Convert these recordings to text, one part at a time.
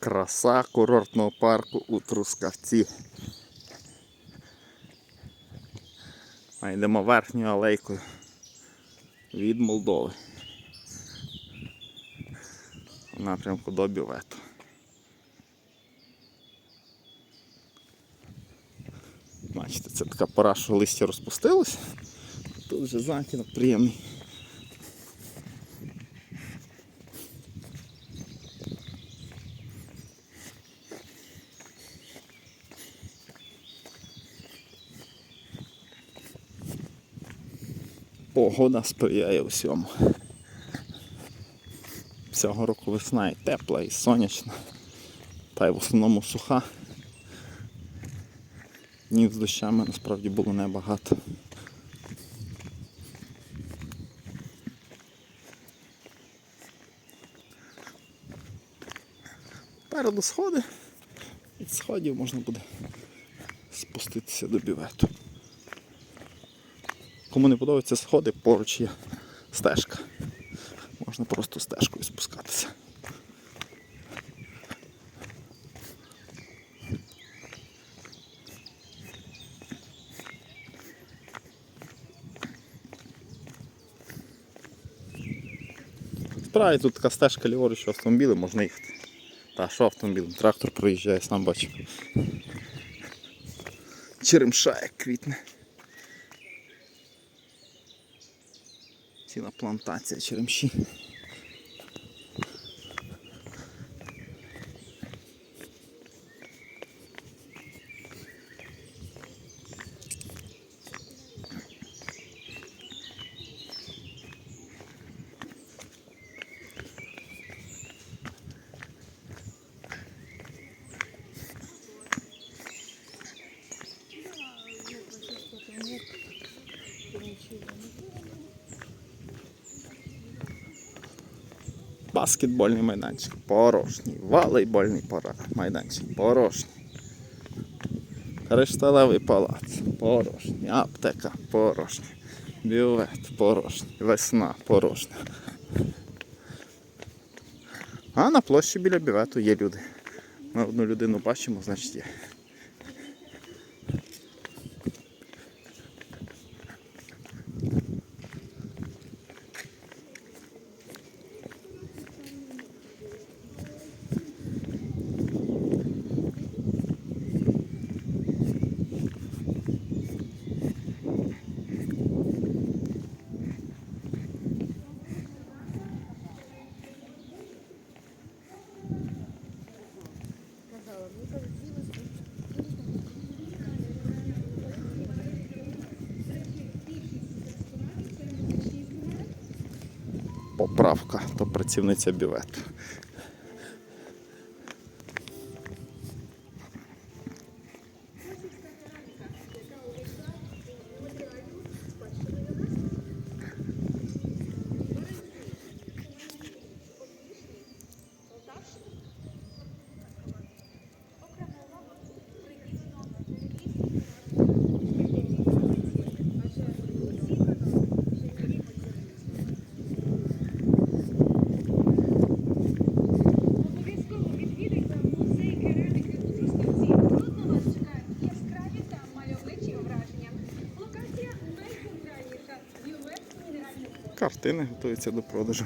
Краса курортного парку у Трускавці. А йдемо верхньою алейкою від Молдови. В напрямку до Бювету. Бачите, це така пора, що листя розпустилось. Тут вже затінок приємний. Погода сприяє всьому. Цього року весна і тепла, і сонячна, та й в основному суха. Днів з дощами насправді було небагато. Переду сходи. Від сходів можна буде спуститися до бювету. Кому не подобаються сходи, поруч є стежка. Можна просто стежкою спускатися. Справді тут така стежка ліворуч, що автомобіли можна їхати. Та що автомобілем? Трактор проїжджає, сам бачив. Черемша як квітне. Ціла плантація черемші. Баскетбольний майданчик. Порожній, волейбольний майданчик. Порожній. Кришталевий палац. Порожній, аптека. Порожня, бювет. Порожній, весна. Порожня. А на площі біля бювету є люди. Ми одну людину бачимо, значить є. Поправка, то працівниця бювету. Картини готуються до продажу.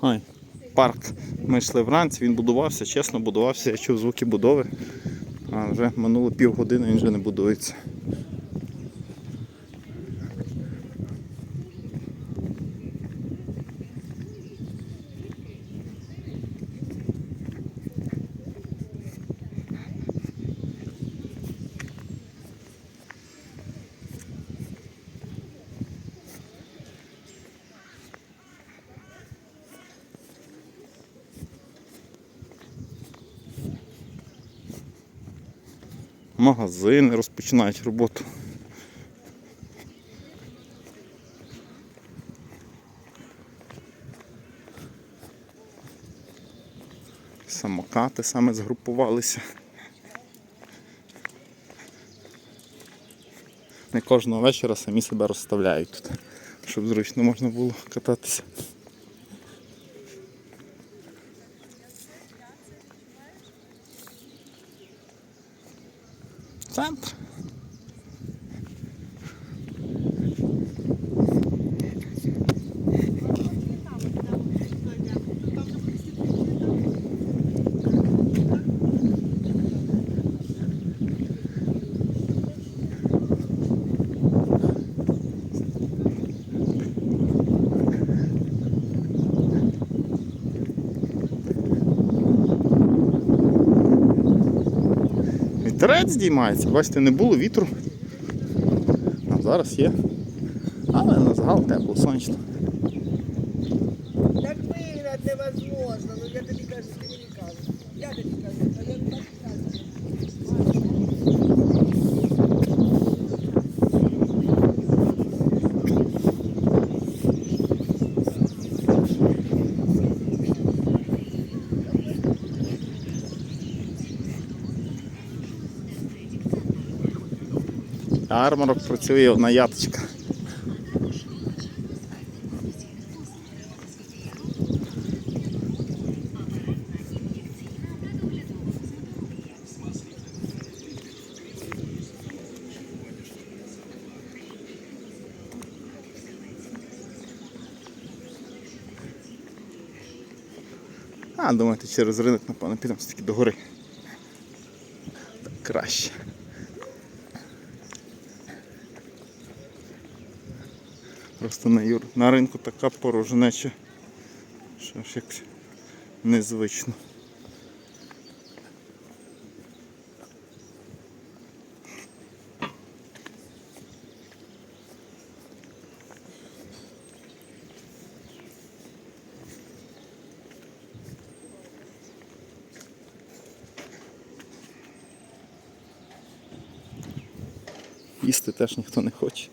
Ой, парк. Ми йшли вранці, він будувався, чесно будувався, я чув звуки будови. А вже минуло півгодини, він вже не будується. Магазини розпочинають роботу. Самокати саме згрупувалися. не кожного вечора самі себе розставляють тут, щоб зручно можна було кататися. Вітерець здіймається, бачите, не було вітру. А зараз є. Але на загал тепло, сонячно. Так виграти невозможно, ну я тобі кажу, ти мені кажу. Я тобі кажу, я так кажу. Ярмарок працює одна яточка. А, думаєте, через ринок, напевно, підемо все-таки до гори. Так краще. Просто на, юр... на ринку така порожнеча, що ж якось незвично. Їсти теж ніхто не хоче.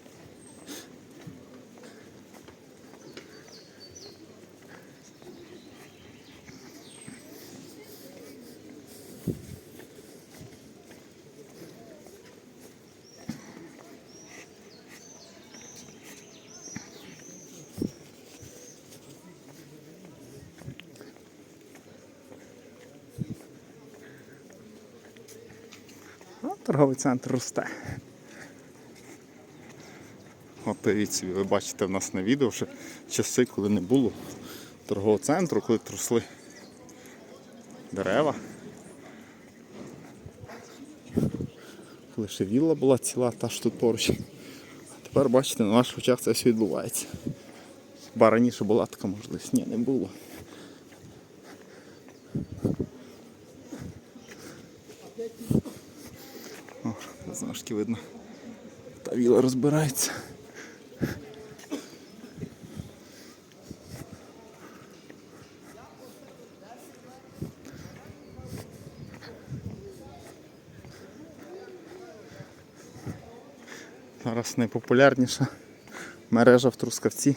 Торговий центр росте. От дивіться, ви бачите в нас на відео ще часи, коли не було торгового центру, коли росли дерева. Коли ще вілла була ціла, та ж тут поруч. Тепер бачите, на ваших очах це все відбувається. Ба раніше була така можливість. Ні, не було. Знову видно. Та віла розбирається. Зараз найпопулярніша мережа в Трускавці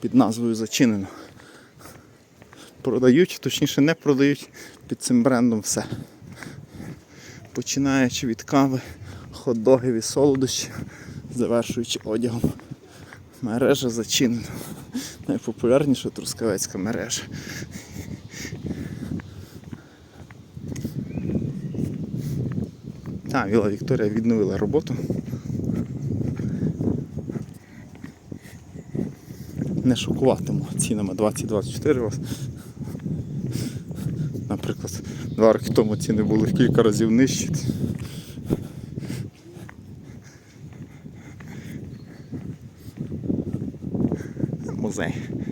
під назвою Зачинено. Продають, точніше не продають під цим брендом все. Починаючи від кави, хот-догів і солодощів, завершуючи одягом. Мережа зачинена. Найпопулярніша трускавецька мережа. А, Віла Вікторія відновила роботу. Не шокуватиму цінами 2024 вас. Наприклад, два роки тому ціни були в кілька разів нижчі. We'll see.